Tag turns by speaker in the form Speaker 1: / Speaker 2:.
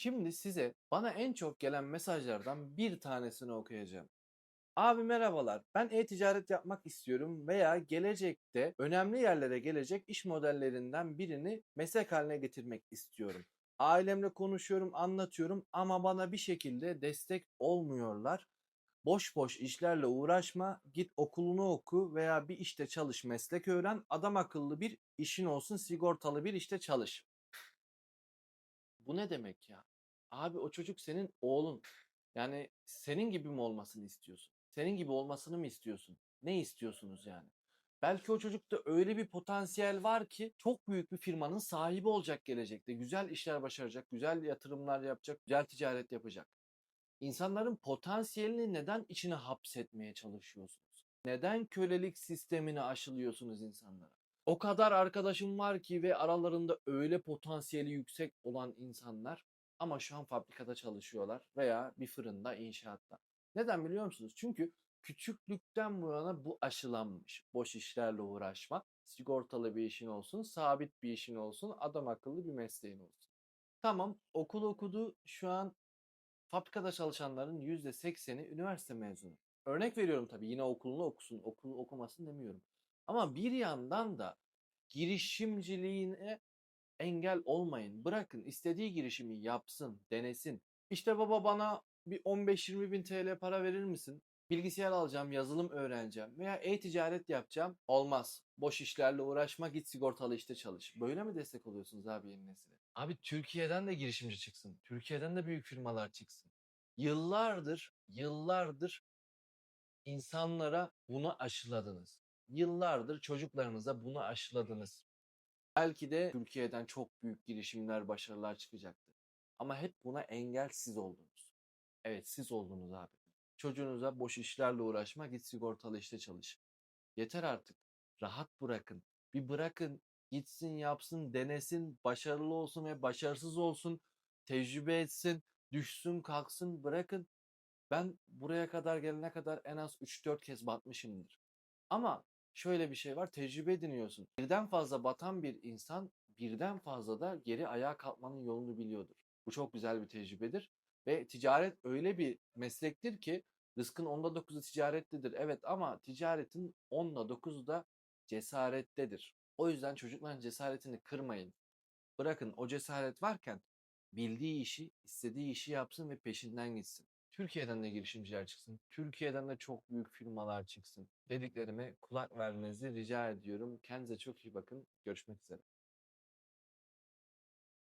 Speaker 1: Şimdi size bana en çok gelen mesajlardan bir tanesini okuyacağım. Abi merhabalar. Ben e-ticaret yapmak istiyorum veya gelecekte önemli yerlere gelecek iş modellerinden birini meslek haline getirmek istiyorum. Ailemle konuşuyorum, anlatıyorum ama bana bir şekilde destek olmuyorlar. Boş boş işlerle uğraşma, git okulunu oku veya bir işte çalış, meslek öğren, adam akıllı bir işin olsun, sigortalı bir işte çalış. Bu ne demek ya? Abi o çocuk senin oğlun. Yani senin gibi mi olmasını istiyorsun? Senin gibi olmasını mı istiyorsun? Ne istiyorsunuz yani? Belki o çocukta öyle bir potansiyel var ki çok büyük bir firmanın sahibi olacak gelecekte. Güzel işler başaracak, güzel yatırımlar yapacak, güzel ticaret yapacak. İnsanların potansiyelini neden içine hapsetmeye çalışıyorsunuz? Neden kölelik sistemini aşılıyorsunuz insanlara? O kadar arkadaşım var ki ve aralarında öyle potansiyeli yüksek olan insanlar ama şu an fabrikada çalışıyorlar veya bir fırında, inşaatta. Neden biliyor musunuz? Çünkü küçüklükten bu yana bu aşılanmış. Boş işlerle uğraşma, sigortalı bir işin olsun, sabit bir işin olsun, adam akıllı bir mesleğin olsun. Tamam, okul okudu. Şu an fabrikada çalışanların %80'i üniversite mezunu. Örnek veriyorum tabii yine okulunu okusun, okulu okumasın demiyorum. Ama bir yandan da girişimciliğine engel olmayın. Bırakın istediği girişimi yapsın, denesin. İşte baba bana bir 15-20 bin TL para verir misin? Bilgisayar alacağım, yazılım öğreneceğim veya e-ticaret yapacağım. Olmaz. Boş işlerle uğraşma, git sigortalı işte çalış. Böyle mi destek oluyorsunuz abi yeni nesile? Abi Türkiye'den de girişimci çıksın. Türkiye'den de büyük firmalar çıksın. Yıllardır, yıllardır insanlara bunu aşıladınız. Yıllardır çocuklarınıza bunu aşıladınız. Belki de Türkiye'den çok büyük girişimler, başarılar çıkacaktı. Ama hep buna engel siz oldunuz. Evet siz oldunuz abi. Çocuğunuza boş işlerle uğraşma, git sigortalı işte çalış. Yeter artık. Rahat bırakın. Bir bırakın, gitsin, yapsın, denesin, başarılı olsun ve başarısız olsun, tecrübe etsin, düşsün, kalksın, bırakın. Ben buraya kadar gelene kadar en az 3-4 kez batmışımdır. Ama şöyle bir şey var, tecrübe ediniyorsun. Birden fazla batan bir insan birden fazla da geri ayağa kalkmanın yolunu biliyordur. Bu çok güzel bir tecrübedir. Ve ticaret öyle bir meslektir ki rızkın onda dokuzu ticarettedir. Evet ama ticaretin onda dokuzu da cesarettedir. O yüzden çocukların cesaretini kırmayın. Bırakın o cesaret varken bildiği işi, istediği işi yapsın ve peşinden gitsin. Türkiye'den de girişimciler çıksın. Türkiye'den de çok büyük firmalar çıksın. Dediklerime kulak vermenizi rica ediyorum. Kendinize çok iyi bakın. Görüşmek üzere.